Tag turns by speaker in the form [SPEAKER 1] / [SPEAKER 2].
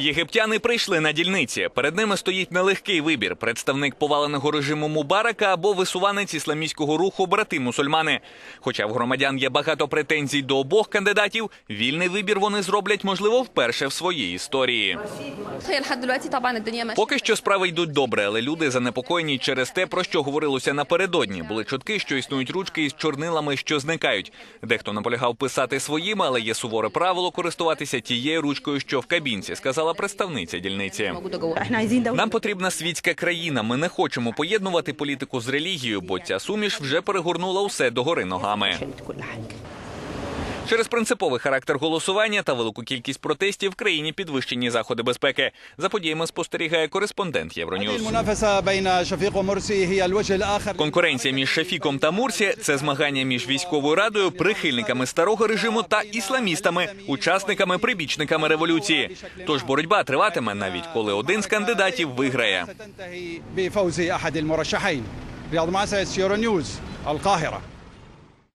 [SPEAKER 1] Єгиптяни прийшли на дільниці. Перед ними стоїть нелегкий вибір: представник поваленого режиму Мубарака або висуванець ісламістського руху брати мусульмани. Хоча в громадян є багато претензій до обох кандидатів, вільний вибір вони зроблять, можливо, вперше в своїй історії. Поки що справи йдуть добре, але люди занепокоєні через те, про що говорилося напередодні. Були чутки, що існують ручки із чорнилами, що зникають. Дехто наполягав писати своїми, але є суворе правило користуватися тією ручкою, що в кабінці сказала сказала представниця дільниці. Нам потрібна світська країна. Ми не хочемо поєднувати політику з релігією, бо ця суміш вже перегорнула усе догори ногами.
[SPEAKER 2] شالت كل حاجة
[SPEAKER 1] Через принциповий характер голосування та велику кількість протестів в країні підвищені заходи безпеки. За подіями спостерігає кореспондент
[SPEAKER 3] هذه
[SPEAKER 1] Євроньюз.
[SPEAKER 3] المنافسة بين شفيق ومرسي هي الوجه الآخر
[SPEAKER 1] Конкуренція між Шафіком та Мурсі це змагання між військовою радою, прихильниками старого режиму та ісламістами, учасниками прибічниками революції. Тож боротьба триватиме навіть коли один з кандидатів виграє.
[SPEAKER 3] ستنتهي بفوز أحد المرشحين رياض معسس يورو نيوز القاهرة